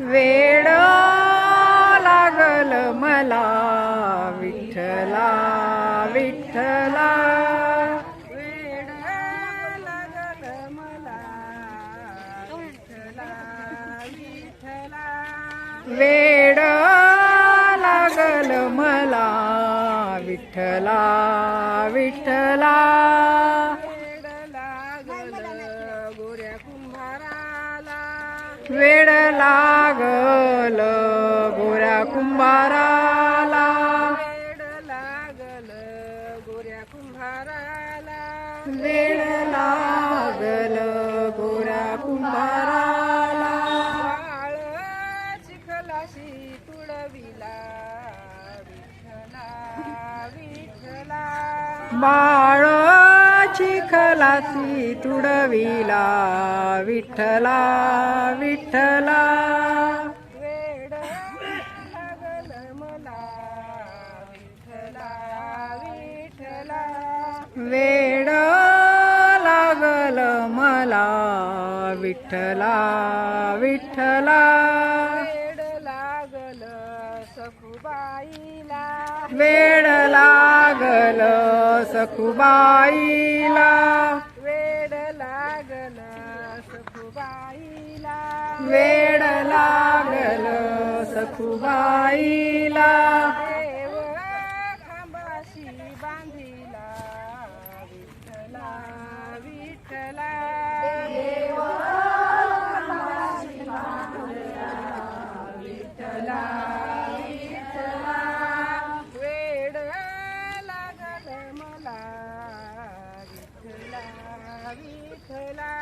वेड लागल मला विठ्ठला विठ्ठला. वेड लागल मला विठ्ठला विठ्ठला. वेड लागल मला विठ्ठला विठ्ठला वेड लागल गोऱ्या कुंभाराला. वेड वेड लागल गोऱ्या कुंभाराला. बाळ चिखलाशी तुडविला विठ्ठला विठ्ठला. बाळ चिखलासी तुडविला विठ्ठला विठ्ठला. वेड लागल मला विठ्ठला वेड विठ्ठला विठ्ठला. वेड लागल सखुबाईला. वेड लागल सखुबाईला. वेड लागल सखुबाईला. वेड लागल सखुबाईला लागल मला विठ्ठला विठ्ठला